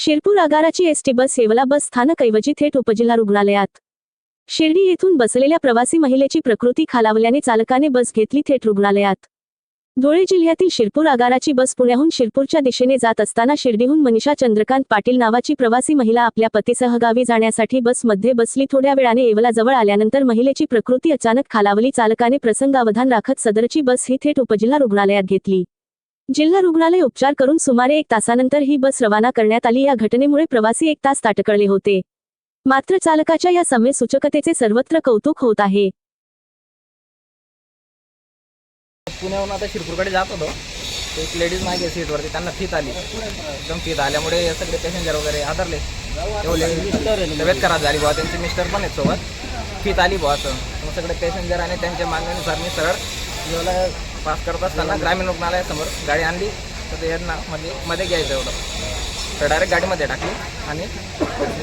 शिरपूर आगाराची ST bus Yeola bus स्थानकऐवजी थेट उपजिल्हा रुग्णालयात. शिर्डी येथून बसलेल्या प्रवासी महिलेची प्रकृती खालावल्याने चालकाने बस घेतली थेट रुग्णालयात. धुळे जिल्ह्यातील शिरपूर आगाराची बस पुण्याहून शिरपूरच्या दिशेने जात असताना शिर्डीहून मनीषा चंद्रकांत पाटील नावाची प्रवासी महिला आपल्या पतीसह गावी जाण्यासाठी बसमध्ये बसली थोड्या वेळाने येवला जवळ आल्यानंतर महिलेची प्रकृती अचानक खालावली चालकाने प्रसंगावधान राखत सदरची बस ही थेट उपजिल्हा रुग्णालयात घेतली. जिल्हा रुग्णालय उपचार करून सुमारे एक तासानंतर ही बस रवाना करण्यात आली. या घटनेमुळे प्रवासी एक तास ताटकळले होते. मात्र चालकाच्या या समय सूचकतेचे सर्वत्र कौतुक होत आहे. पुण्याहून आता शिरपूरकडे जात होतो. एक लेडीज मागे सीटवरती त्यांना फीत आली. एकदम फीत आल्यामुळे सगळे पॅसेंजर वगैरे आदरले तब्येत खराब झाली बुवा. त्यांचे मिस्टर पण आहेत सोबत. फीत आली बुवा असं. मग सगळे पॅसेंजर आणि त्यांच्या मागणीनुसार मी सरळ जेवला पास करत असताना ग्रामीण रुग्णालयासमोर गाडी आणली. तर ते यांना म्हणजे मध्ये घ्यायचं एवढं. तर डायरेक्ट गाडीमध्ये टाकली आणि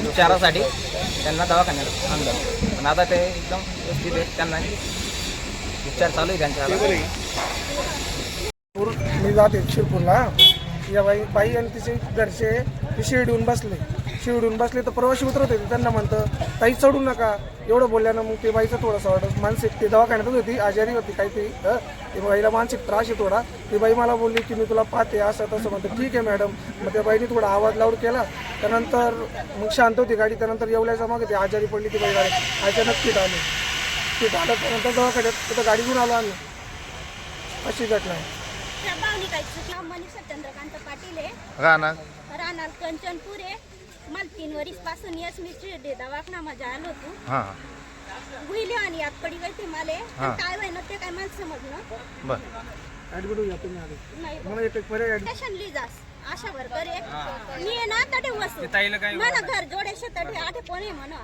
उपचारासाठी त्यांना दवाखान्यात आणलं. पण आता ते एकदम व्यवस्थित आहे त्यांना उपचार चालू आहे त्यांच्या आता. पूर मी जाते शिरपूरला. या बाई बाई आणि तिचे घरचे ते शिर्डीहून बसले. शिर्डीहून बसले तर प्रवासी उतरत होते. त्यांना म्हणतं ताई चढू नका. एवढं बोलल्यानं मग ते बाईचं थोडंसं वाटत मानसिक ते दवाखान्यातच होती आजारी होती काहीतरी हं. ते बाईला मानसिक त्रास आहे थोडा. ती बाई मला बोलली की मी तुला पाहते असं तसं म्हणतं ठीक आहे मॅडम. मग त्या बाईने थोडा आवाज लाऊड केला. त्यानंतर मग शांत होती गाडी त्यानंतर येवल्याच्या मागे ती आजारी पडली ती बाई गाडी. अचानक फिट आली. फिट आलं त्यानंतर दवाखान्यात तिथं गाडी घेऊन आलो आम्ही. अशी घटना आहे. काही राहणार कंचनपूर आहे. मला तीन वर्षपासून यश मी माझ्या आलो होतो. हां. गुईली आणि यात पडी गई ते माले हा. काय व्हाय ना ते काय मला समजलं बर ॲडमिट होऊया तुम्ही आले नाही. मला एक एक पर्याय ॲडमिट स्टेशन लिजास आशा वर्कर आहे मी आहे ना तटे वसू मला घर जोडे तटे आठे कोणी म्हणा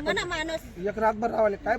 म्हणा माणूस. एक रातभर रावाले काय